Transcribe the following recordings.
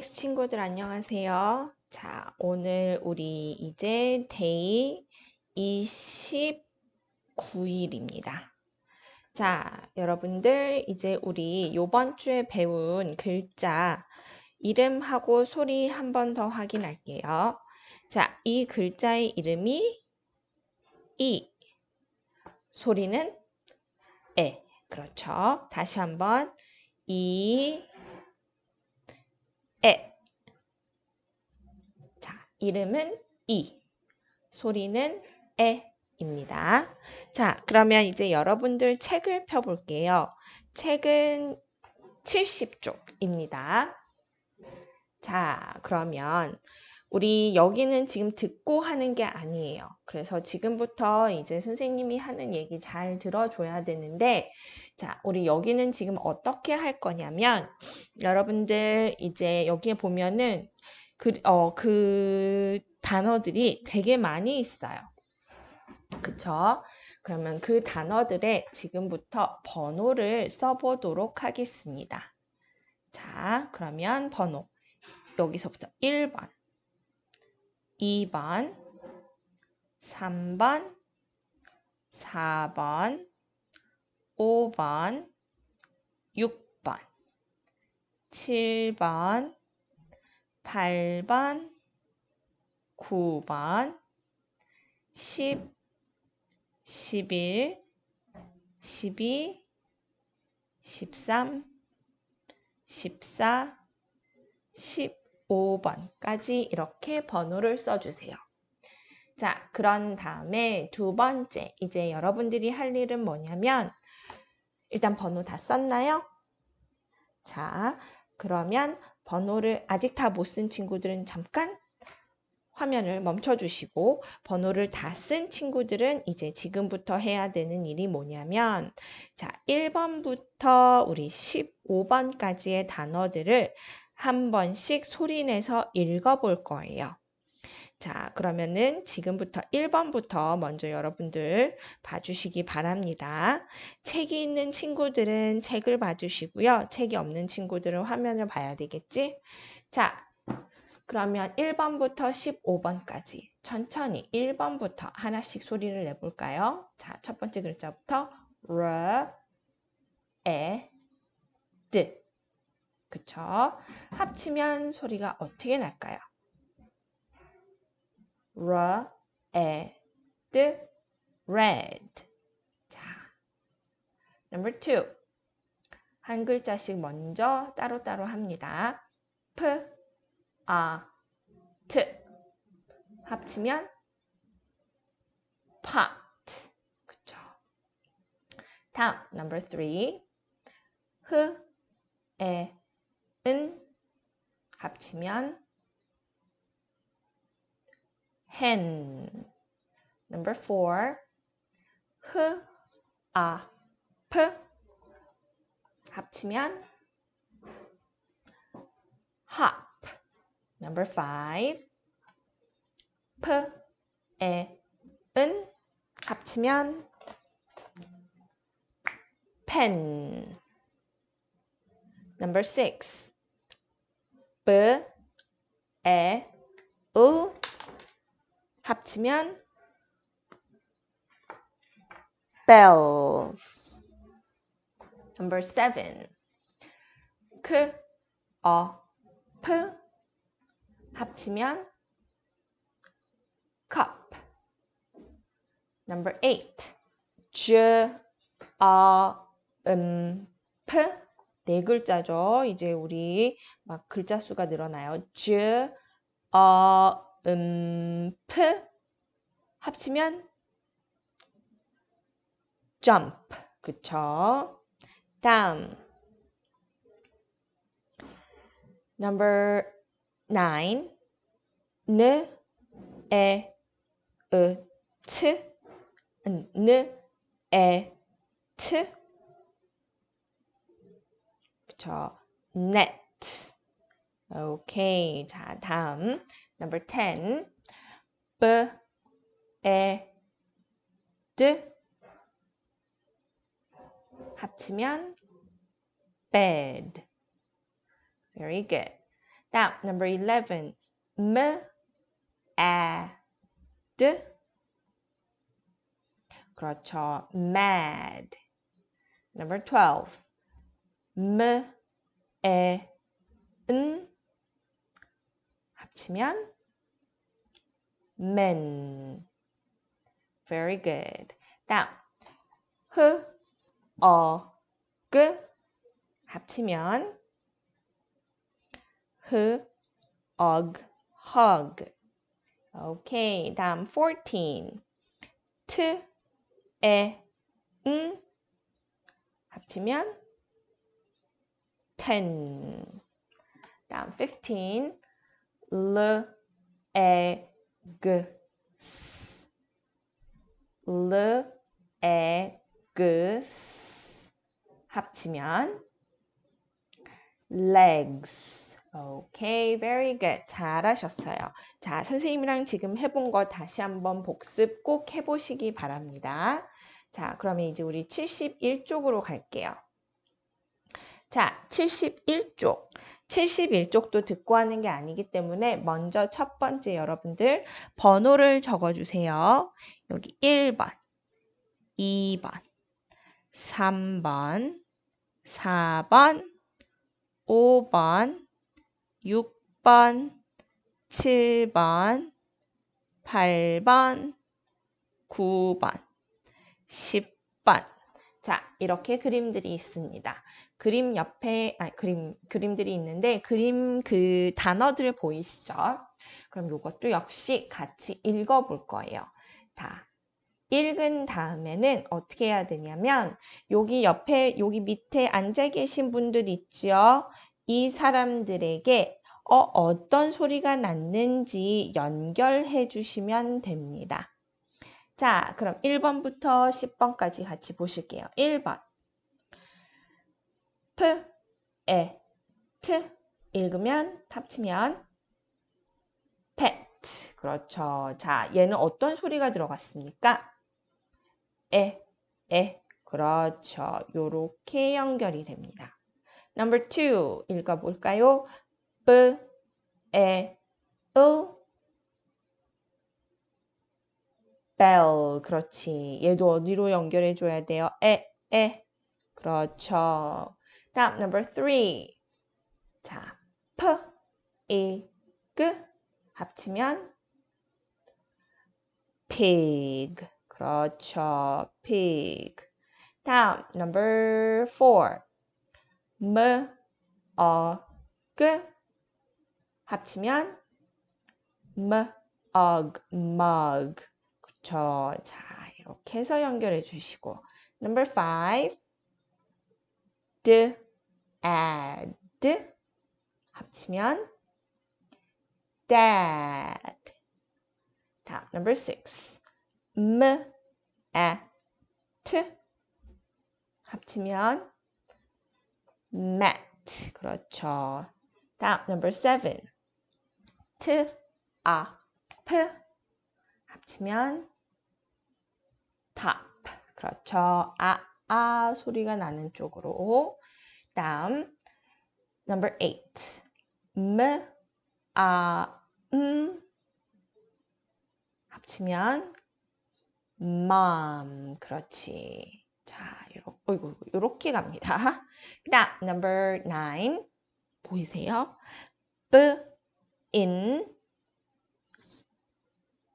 친구들 안녕하세요. 자, 오늘 우리 이제 데이 29일입니다. 자, 여러분들 이제 우리 요번 주에 배운 글자 이름하고 소리 한 번 더 확인할게요. 자, 이 글자의 이름이 이, 소리는 에. 그렇죠. 다시 한번 이, 에. 자, 이름은 이, 소리는 에 입니다. 자, 그러면 이제 여러분들 책을 펴볼게요. 책은 70쪽입니다. 자, 그러면 우리 여기는 지금 듣고 하는 게 아니에요. 그래서 지금부터 이제 선생님이 하는 얘기 잘 들어줘야 되는데, 자, 우리 여기는 지금 어떻게 할 거냐면, 여러분들 이제 여기에 보면은 그, 어, 그 단어들이 되게 많이 있어요. 그쵸? 그러면 그 단어들의 지금부터 번호를 써보도록 하겠습니다. 자, 그러면 번호. 여기서부터 1번, 2번, 3번, 4번, 5번, 6번, 7번, 8번, 9번, 10, 11, 12, 13, 14, 15번까지 이렇게 번호를 써주세요. 자, 그런 다음에 두 번째, 이제 여러분들이 할 일은 뭐냐면, 일단 번호 다 썼나요? 자, 그러면 번호를 아직 다 못 쓴 친구들은 잠깐 화면을 멈춰주시고 번호를 다 쓴 친구들은 이제 지금부터 해야 되는 일이 뭐냐면 자 1번부터 우리 15번까지의 단어들을 한 번씩 소리내서 읽어볼 거예요. 자, 그러면은 지금부터 1번부터 먼저 여러분들 봐주시기 바랍니다. 책이 있는 친구들은 책을 봐주시고요. 책이 없는 친구들은 화면을 봐야 되겠지? 자, 그러면 1번부터 15번까지 천천히 1번부터 하나씩 소리를 내볼까요? 자, 첫 번째 글자부터 R, 에, 드. 그쵸? 합치면 소리가 어떻게 날까요? R, 에, 드, red. 자, number two. 한 글자씩 먼저 따로따로 합니다. P, 아, 트. 합치면 pot. 그쵸? 다음, number three. 흐, 에, 은. 합치면 hen. Number four. 흐, 아, 프. 합치면 hop. Number five. 프, 에, 은. 합치면 pen. Number six. b, 에, 으. 합치면 bell. Number seven. 크, 어, 프. 합치면 cup. Number eight. j, 어, 음, 프. 네 글자죠. 이제 우리 막 글자 수가 늘어나요. j, 어, 음, 프 합치면 jump. 그쵸? 다음. number nine. 느, 에, 으, 트. 느, 에, 트. 그쵸? net. 오케이. 자, 다음. Number 10. B, 에, 드. 합치면 bed. Very good. 다음 number 11. M a d 그렇죠. mad. Number 12. m 에은 합치면 men. Very good. 다음 흐, 어, 그 합치면 흐, 억, hug. 오케이. 다음 14. 트, 에, 은 합치면 ten. 다음 15. 르, 에, 그, 스. 르, 에, 그, 스. 합치면 legs. 오케이, very good. 잘하셨어요. 자, 선생님이랑 지금 해본 거 다시 한번 복습 꼭 해보시기 바랍니다. 자, 그러면 이제 우리 71쪽으로 갈게요. 자, 71쪽. 71쪽도 듣고 하는 게 아니기 때문에 먼저 첫 번째 여러분들 번호를 적어주세요. 여기 1번, 2번, 3번, 4번, 5번, 6번, 7번, 8번, 9번, 10번. 자, 이렇게 그림들이 있습니다. 그림 옆에, 아, 그림, 그림들이 있는데, 그림 그 단어들 보이시죠? 그럼 이것도 역시 같이 읽어볼 거예요. 다. 읽은 다음에는 어떻게 해야 되냐면, 여기 옆에, 여기 밑에 앉아 계신 분들 있죠? 이 사람들에게 어, 어떤 소리가 났는지 연결해 주시면 됩니다. 자, 그럼 1번부터 10번까지 같이 보실게요. 1번. P, E, T. 읽으면, 합치면, pet. 그렇죠. 자, 얘는 어떤 소리가 들어갔습니까? 에, 에. 그렇죠. 요렇게 연결이 됩니다. Number two. 읽어볼까요? B, E, 을. Bell. 그렇지. 얘도 어디로 연결해 줘야 돼요? 에, 에. 그렇죠. 다음 number three. 자, p, i, g 합치면 pig. 그렇죠. pig. 다음 number four. m, 어, g 합치면 m, ug, mug. 그쵸. 자, 이렇게 해서 연결해 주시고. Number five. d, add. 합치면 dad. 다음, number six. m, a, t. 합치면 mat. 그렇죠. 다음, number seven. t, a, p. 합치면 top. 그렇죠. 아, 아 소리가 나는 쪽으로. 다음 number eight. m, 아, 음 합치면 mom. 그렇지. 자, 요렇게, 어이구, 요렇게 갑니다. 그 다음 number nine. 보이세요? b, in,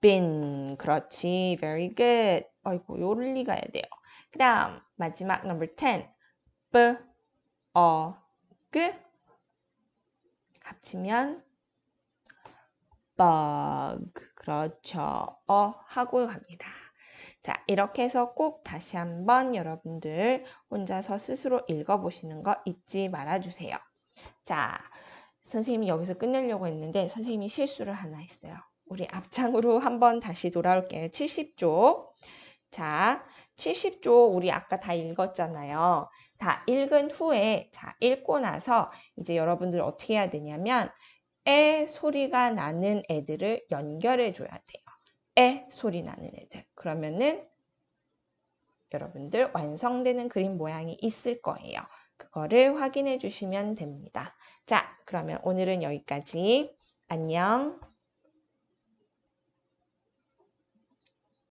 been. 그렇지. Very good. 아이고, 요리 가야 돼요. 그 다음, 마지막 number 10. b, 어, 그. 합치면 bug. 그렇죠. 어, 하고 갑니다. 자, 이렇게 해서 꼭 다시 한번 여러분들 혼자서 스스로 읽어보시는 거 잊지 말아주세요. 자, 선생님이 여기서 끝내려고 했는데 선생님이 실수를 하나 했어요. 우리 앞장으로 한번 다시 돌아올게요. 70조. 자, 70조 우리 아까 다 읽었잖아요. 다 읽은 후에 자, 읽고 나서 이제 여러분들 어떻게 해야 되냐면 에 소리가 나는 애들을 연결해 줘야 돼요. 에 소리 나는 애들. 그러면은 여러분들 완성되는 그림 모양이 있을 거예요. 그거를 확인해 주시면 됩니다. 자, 그러면 오늘은 여기까지. 안녕.